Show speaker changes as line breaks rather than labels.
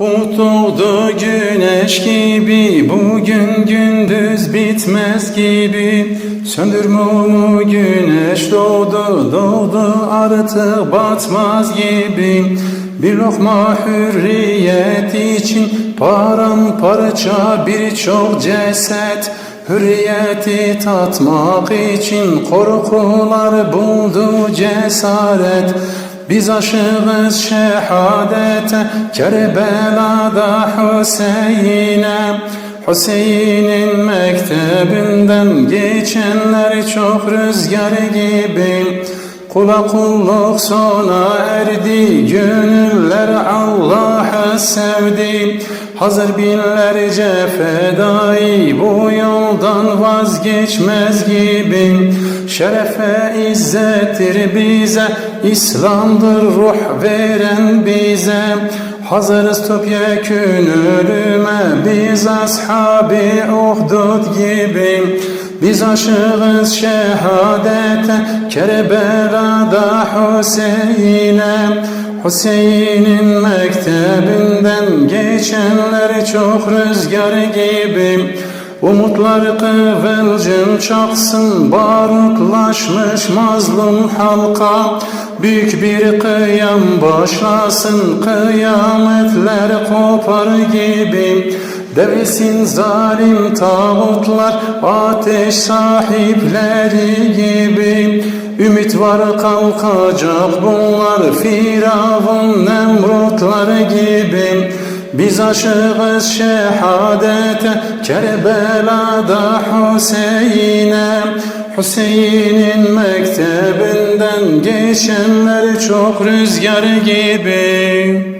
Doğdu güneş gibi Bugün gündüz bitmez gibi. Söndür mumu güneş doğdu Doğdu artık batmaz gibi. Bir lokma hürriyet için Paramparça birçok ceset Hürriyeti tatmak için korkular buldu cesaret biz aşığız şehadete Kerbela'da Hüseyin'e. Hüseyin'in mektebinden geçenler çok rüzgar gibi. Kula kulluk sona erdi Gönüller Allah'a sevdi. Hazır binlerce fedai Bu yoldan vazgeçmez gibi Şerefe izzettir bize. İslam'dır ruh veren bize. Hazırız topyekün ölüme. Biz ashabi uhdud gibi. Biz aşığız şehadete. Kerbela'da Hüseyin'e. Hüseyin'in mektebinden geçenler çok rüzgar gibi Umutlar kıvılcım çaksın barutlaşmış mazlum halka. Büyük bir kıyam başlasın kıyametler kopar gibi. Devrilsin zalim tağutlar ateş sahipleri gibi. Ümit var kalkacak bunlar Firavun Nemrutlar gibi Biz aşığız şehadete Kerbela'da Hüseyin'e. Hüseyin'in mektebinden geçenler çok rüzgar gibi